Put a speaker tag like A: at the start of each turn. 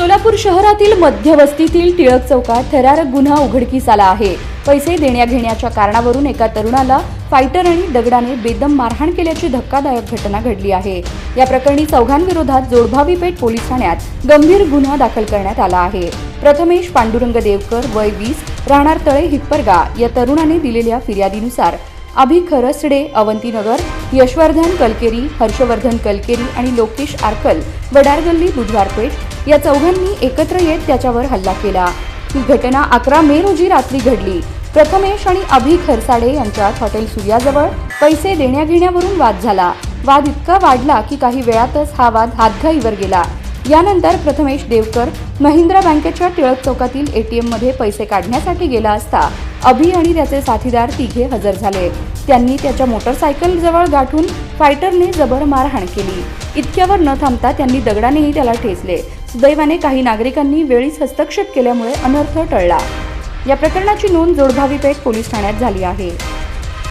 A: सोलापूर शहरातील मध्यवस्तीतील टिळक चौकात थरारक गुन्हा उघडकीस आला आहे. पैसे देण्याघेण्याच्या कारणावरून एका तरुणाला फायटर आणि दगडाने बेदम मारहाण केल्याची धक्कादायक घटना घडली आहे. या प्रकरणी चौघांविरोधात जोडभावी पेठ पोलीस ठाण्यात गंभीर गुन्हा दाखल करण्यात आला आहे. प्रथमेश पांडुरंग देवकर वय वीस राहणार तळे हिप्परगा या तरुणाने दिलेल्या फिर्यादीनुसार अभि खरसडे अवंतीनगर यशवर्धन कलकेरी हर्षवर्धन कलकेरी आणि लोकेश आरकल वडारगल्ली बुधवारपेठ या चौघांनी एकत्र येत त्याच्यावर हल्ला केला. ही घटना अकरा मे रोजी रात्री घडली. प्रथमेश आणि अभि खरसाडे यांच्यात हॉटेल सूर्याजवळ पैसे देण्याघेण्यावरून वाद झाला. वाद इतका वाढला की काही वेळातच हा वाद हातघाईवर गेला. यानंतर प्रथमेश देवकर महिंद्रा बँकेच्या टिळक चौकातील एटीएममध्ये पैसे काढण्यासाठी गेला असता अभि आणि त्याचे साथीदार तिघे हजर झाले. त्यांनी त्याच्या मोटरसायकल जवळ गाठून फायटरने जबर मारहाण केली. इतक्यावर न थांबता त्यांनी दगडानेही त्याला ठेचले. सुदैवाने काही नागरिकांनी वेळीच हस्तक्षेप केल्यामुळे अनर्थ टळला. या प्रकरणाची नोंद जोडभावी पेठ पोलीस ठाण्यात झाली आहे.